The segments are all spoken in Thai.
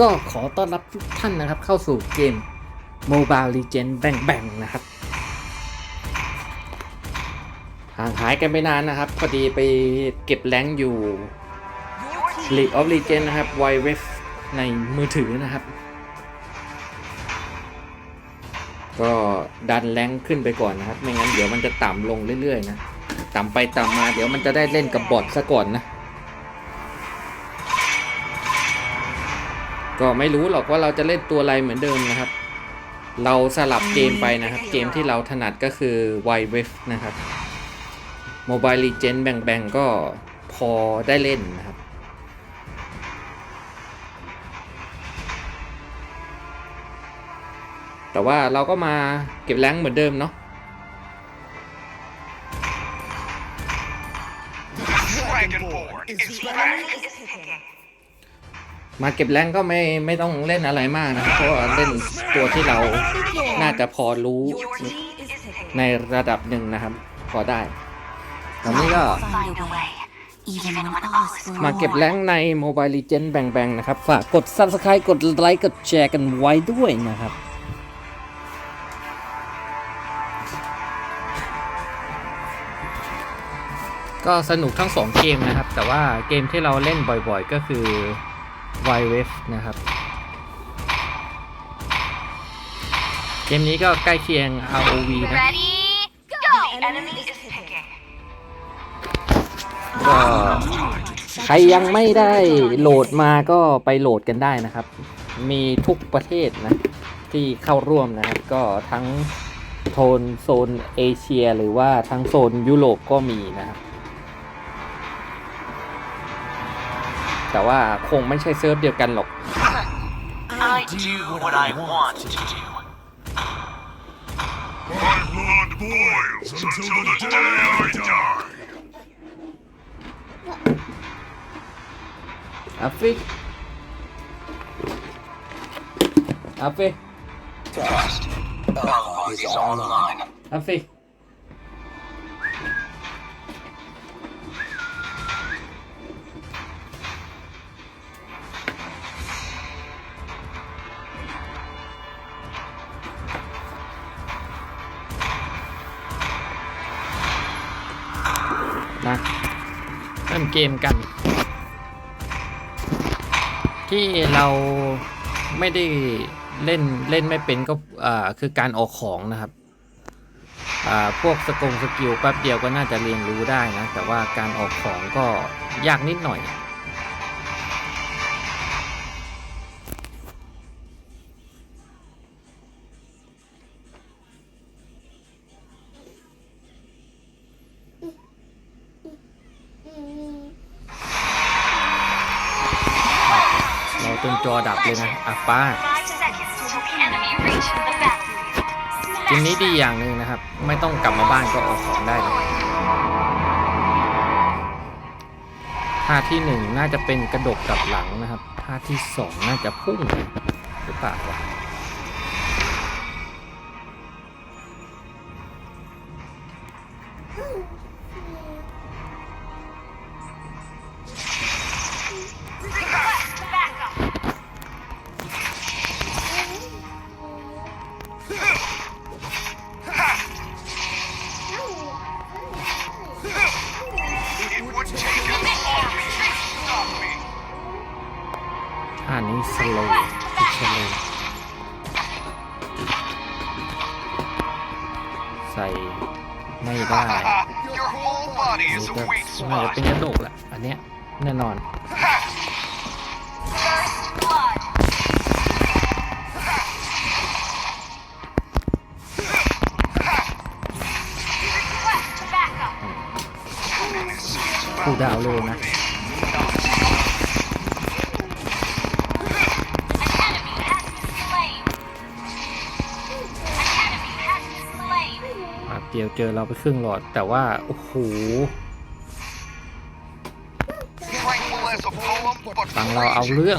ก็ขอต้อนรับทุกท่านนะครับเข้าสู่เกม Mobile Legends Bang Bang นะครับ ห่างหายกันไปนานนะครับ พอดีไปเก็บแรงอยู่ League of Legends นะครับ w i w e ในมือถือนะครับ ก็ดันแรงขึ้นไปก่อนนะครับ ไม่งั้นเดี๋ยวมันจะต่ำลงเรื่อยๆนะ ต่ำไปต่ำมาเดี๋ยวมันจะได้เล่นกับบอทซะก่อนนะ ก็ไม่รู้หรอกว่าเราจะเล่นตัวอะไรเหมือนเดิมนะครับ เราสลับเกมไปนะครับ เกมที่เราถนัดก็คือ w i w e นะครับ Mobile Legends แบ่งๆก็พอได้เล่นนะครับ แต่ว่าเราก็มาเก็บแรงค์เหมือนเดิมเนาะ Dragonborn is back. มาเก็บแรงก็ไม่ไม่ต้องเล่นอะไรมากนะครับเพราะว่าเล่นตัวที่เราน่าจะพอรู้ในระดับหนึ่งนะครับ พอได้ตอนนี้ก็มาเก็บแรงใน Mobile Legends แบ่งๆนะครับ ฝากกด Subscribe กดไลค์กดแชร์กันไว้ด้วยนะครับก็สนุกทั้งสองเกมนะครับ แต่ว่าเกมที่เราเล่นบ่อยๆ ก็คือ w i w e นะครับ เกมนี้ก็ใกล้เคียง ROV นะ Ready? Go! Enemy is picking. ก็ใครยังไม่ได้โหลดมาก็ไปโหลดกันได้นะครับ มีทุกประเทศนะ ที่เข้าร่วมนะครับ ก็ทั้งโทนโซนเอเชีย หรือว่าทั้งโซนยุโรปก็มีนะครับ แต่ว่าคงไม่ใช่เซิร์ฟเดียวกันหรอก I Do what I want to do. My blood boils until the day I die. อาฟิอาฟิ Trust. is online. อาฟิ มเกมกัน ที่เราไม่ได้เล่นเล่นไม่เป็นก็คือการออกของนะครับพวกสกงสกิลแป๊บเดียวก็น่าจะเรียนรู้ได้นะ แต่ว่าการออกของก็ยากนิดหน่อย อะป้าทีนี้ดีอย่างหนึ่งนะครับ ไม่ต้องกลับมาบ้านก็ออกของได้เลยท่าที่หนึ่งน่าจะเป็นกระดกกลับหลังนะครับท่าที่สองน่าจะพุ่งหรือเปล่าวะ สโลว์สโลว์ใส่ไม่ได้ Your whole body นี่ is ก็ a weak น่าจะ spot. เป็นกระดกแหละอันเนี้ยแน่นอน First blood. คู่ดาวเลยนะ เดียวเจอเราไปครึ่งหลอด แต่ว่า โอ้โหฟังเราเอาเรื่อง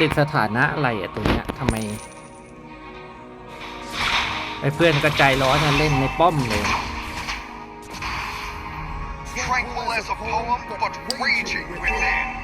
ติดสถานะอะไรอะตัวเนี้ยทำไมไอ้เพื่อนกระจายร้อนนะเล่นในป้อมเลย Tranquil as a poem, but raging within.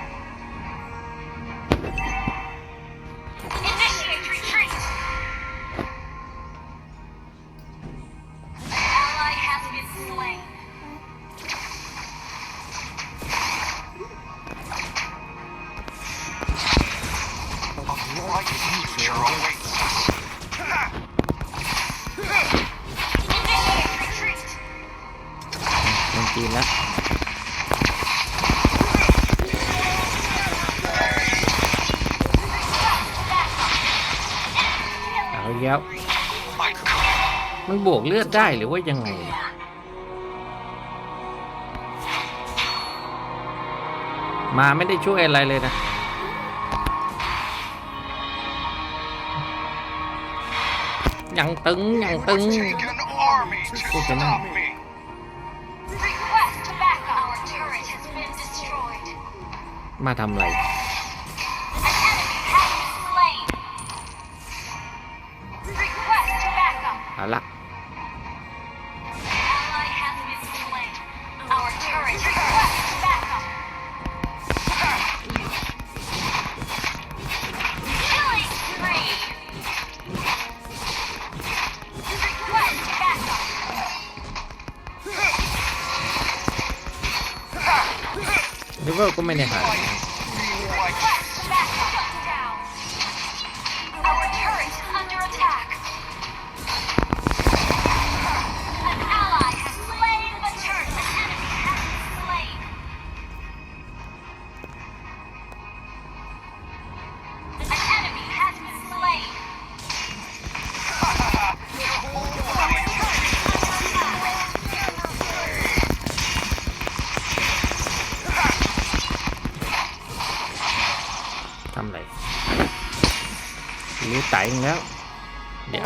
เล่นจีนแล้วเอาอีกแล้ว My God. มันบวกเลือดได้หรือว่ายังไงมาไม่ได้ช่วยอะไรเลยนะ ยังตึง ยัง It ตึง would take an army to Good มาทำอะไร เอาละนึกว่าก็ไม่ได้หาย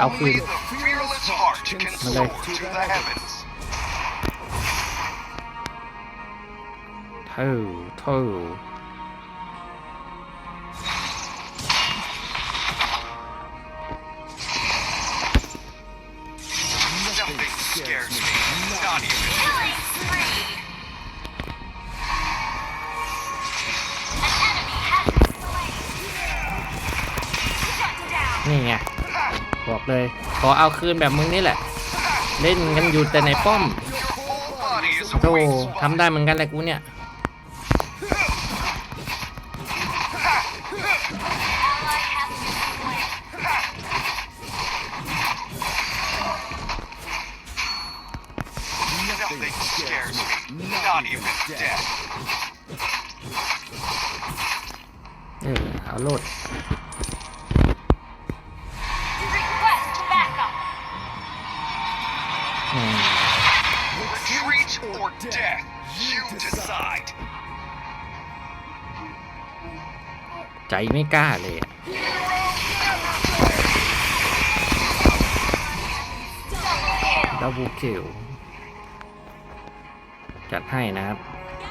เดี๋ยวเอาคืน only the fearless heart can soar to the heavens. เท่าเท่า ขอเอาคืนแบบมึงนี่แหละ เล่นกันอยู่แต่ในป้อมโธ่ทำได้เหมือนกันแหละกูเนี่ยเออเอาโลด death, you decide. ใจไม่กล้าเลยอะ Double kill. ดับเบิลคิวจัดให้นะครับ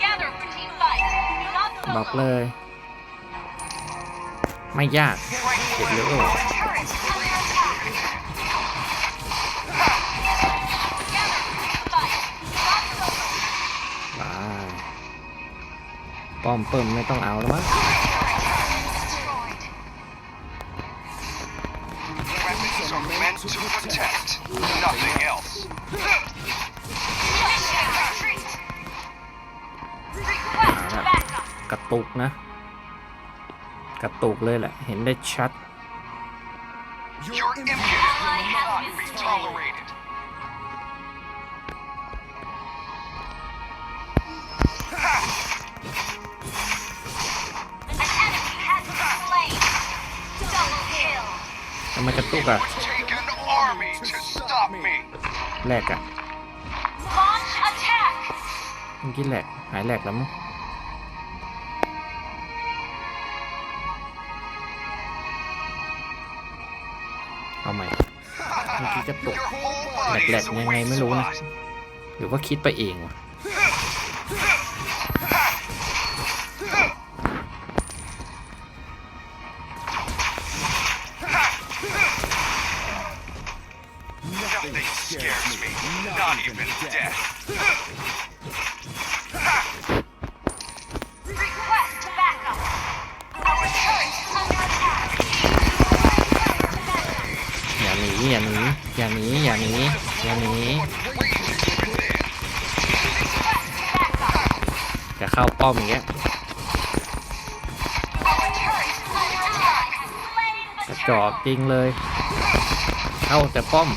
Gather for team fight. Not บอก solo. เลย ไม่ยากเก็บเป้อมเปิ่มไม่ต้องเอาแล้วมั้งกระตุกนะ กระตุกเลยแหละ เห็นได้ชัด Your. ำไมกระตุกอะแหลกอะเมื่อกี้แหลกหายแหลกแล้วมั้งเอาใหม่เมื่อกี้กระตุกแหลกๆยังไงไม่รู้นะ หรือว่าคิดไปเองวะ อย่าหนีอย่าหนีอย่าหนีอย่าหนีอย่าหนี Backup. จะเข้าป้อมอย่างเงี้ย Our turret is under attack. Slain กระจอกจริงเลย เข้าแต่ป้อม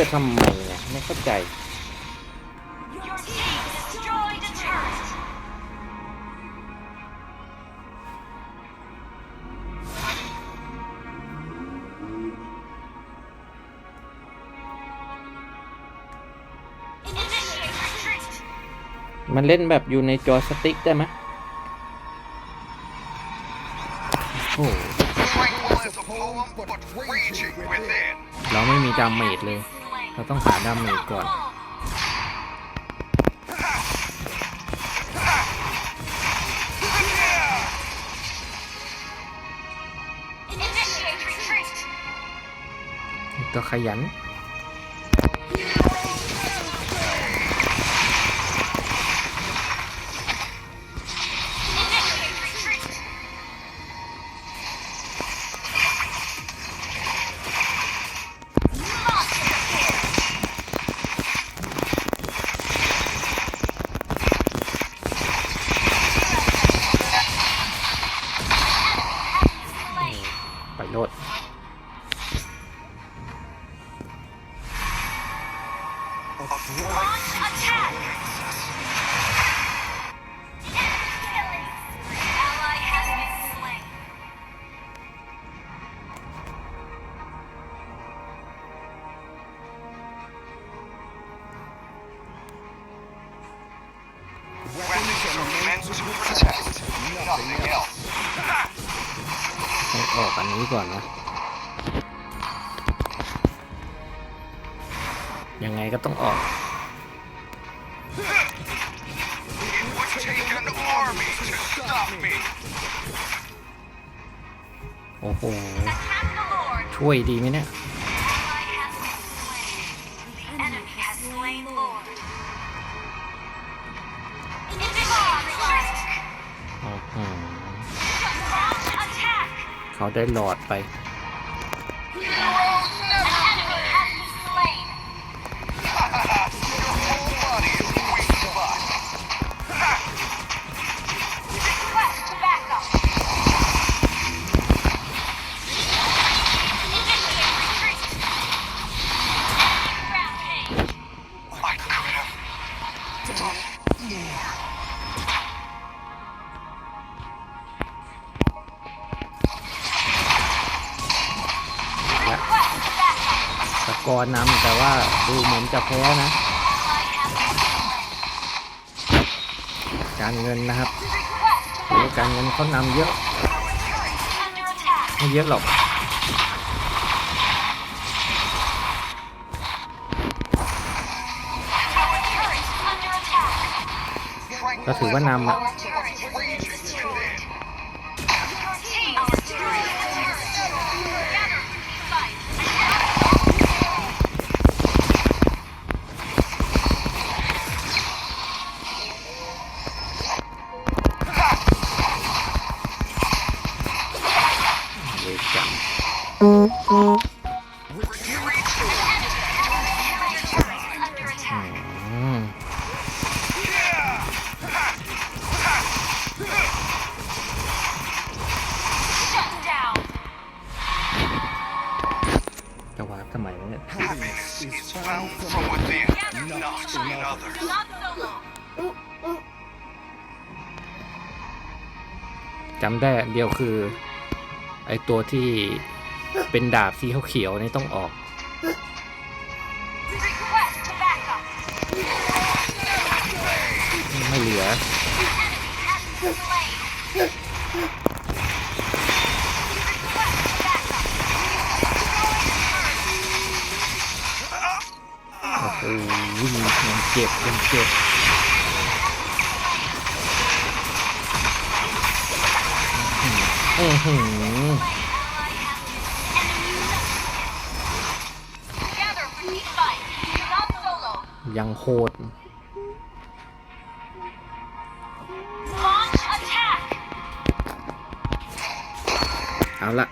กดฟิกเกอร์ทำไมเนี่ยไม่เข้าใจ Your team destroyed a turret. Initiate retreat. มันเล่นแบบอยู่ในจอสติ๊กได้ไหมโอ้โห Tranquil as a poem, but raging within. เราไม่มีดาเมจเลย เราต้องหาดาเมจก่อน ตัวขยัน ก่อนนะยังไงก็ต้องออก โอ้โห ช่วยดีไหมเนี่ย เขาได้หลอดไป An รนำแต่ว่าดูเหมือนจะแพ้นะ การเงินนะครับโอ้การเงินเขานำเยอะไม่เยอะหรอกก็ถือว่านำอะ ทำไมวะเนี่ย Happiness is found from within, not in others. Not solo. จำได้อันเดียวคือ ไอตัวที่เป็นดาบสีเขียวๆนี่ต้องออก Request backup. ไม่เหลือ Enemy has been slain. อ้โหยังเจ็บยังเจ็บอือหือ Gather for the fight. Not solo. ยังโหด Launch attack. เอาละ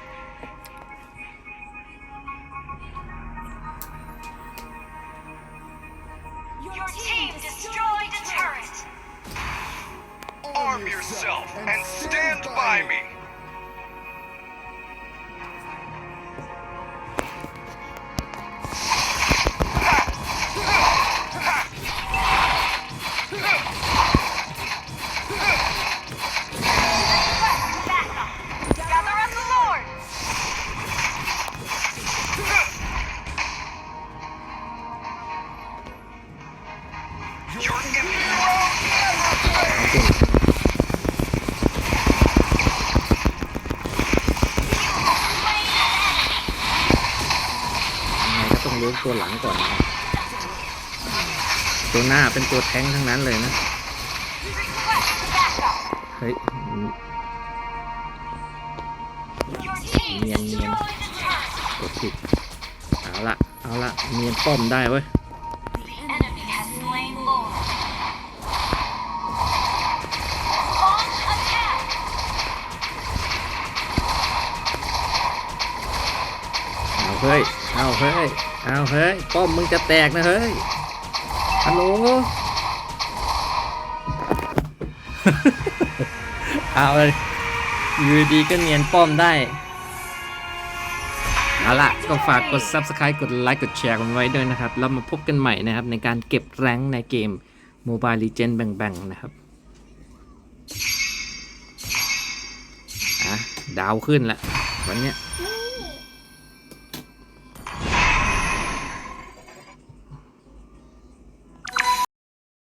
yourself and stand by me. เลี้ยงตัวหลังก่อนนะตัวหน้าเป็นตัวแท้งทั้งนั้นเลยนะ เฮ้ยเนียนเนียนกดผิดเอาละเอาละเนียนป้อมได้เว้ย เฮ้ยเอาเฮ้ย เอาเฮ้ย ป้อมมึงจะแตกนะเฮ้ย ฮัลโหล เอาเลยอยู่ดีก็เนียนป้อมได้ เอาล่ะ ก็ฝากกด Subscribe กดไลค์กดแชร์กันไว้ด้วยนะครับ แล้วมาพบกันใหม่นะครับ ในการเก็บแรงในเกม Mobile Legends แบ่งๆ นะครับอะดาวขึ้นละวันเนี้ย